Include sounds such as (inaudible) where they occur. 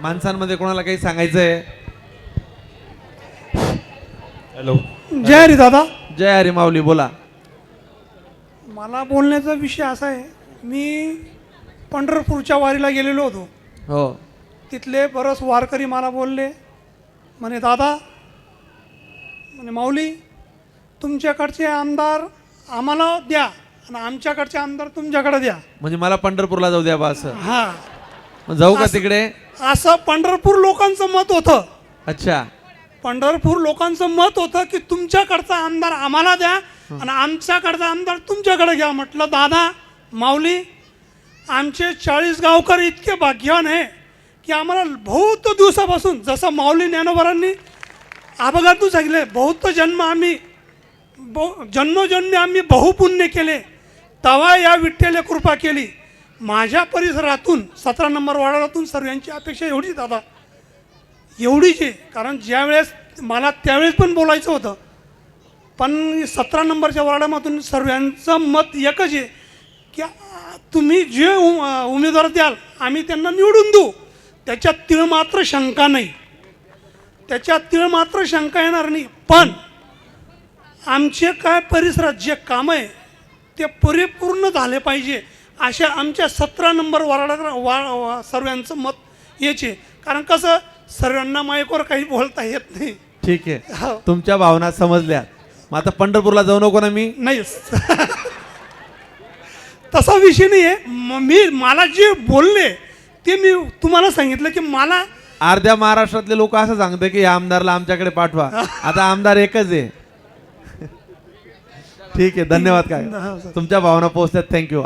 माणसांमध्ये कोणाला काही सांगायचंय? हॅलो. जय हरी दादा. जय हरी माऊली बोला. मला बोलण्याचा विषय असा आहे मी पंढरपूरच्या वारीला गेलेलो होतो. हो. तिथले बरंच वारकरी मला बोलले म्हणे दादा म्हणे माऊली तुमच्याकडचे आमदार आम्हाला द्या आणि आमच्याकडचे आमदार तुमच्याकडे द्या. म्हणजे मला पंढरपूरला जाऊ द्या बा असं. हां. मग जाऊ का असं- तिकडे? असं पंढरपूर लोकांचं मत होतं. अच्छा. पंढरपूर लोकांचं मत होतं की तुमच्याकडचा आमदार आम्हाला द्या आणि आमच्याकडचा आमदार तुमच्याकडे घ्या म्हटलं. दादा माऊली आमचे चाळीस गावकरी इतके भाग्यवान आहे की आम्हाला बहुत दिवसापासून जसं माऊली ज्ञानोबरांनी अपघातून सांगितले बहुत जन्म आम्ही बहु जन्मोजन्मी आम्ही बहुपुण्य केले. तवा या विठ्ठले कृपा केली. माझ्या परिसरातून सतरा नंबर वार्डातून सर्वांची अपेक्षा एवढीच दादा. एवढीच आहे. कारण ज्यावेळेस मला त्यावेळेस पण बोलायचं होतं. पण सतरा नंबरच्या वार्डामधून सर्वांचं मत एकच आहे की तुम्ही जे उम उमेदवार द्याल आम्ही त्यांना निवडून देऊ. त्याच्यात तिळ मात्र शंका नाही. त्याच्यात तिळ मात्र शंका येणार नाही. पण आमचे काय परिसरात जे काम आहे ते परिपूर्ण झाले पाहिजे. अशा आमच्या सतरा नंबर वार्डा वा सर्वांचं मत याचे कारण कसं सर्वांना माईकवर काही बोलता येत नाही. ठीक आहे. हो. तुमच्या भावना समजल्या. मग आता पंढरपूरला जाऊ नको ना मी? नाही. तसा विषय नाही आहे म- मी मला जे बोलले ते मी तुम्हाला सांगितलं की मला अर्ध्या महाराष्ट्रातले लोक असं सांगते की या आमदारला आमच्याकडे पाठवा. (laughs) आता आमदार एकच आहे. ठीक आहे. धन्यवाद काय. हो, सर. तुमच्या भावना पोहोचल्यात. थँक्यू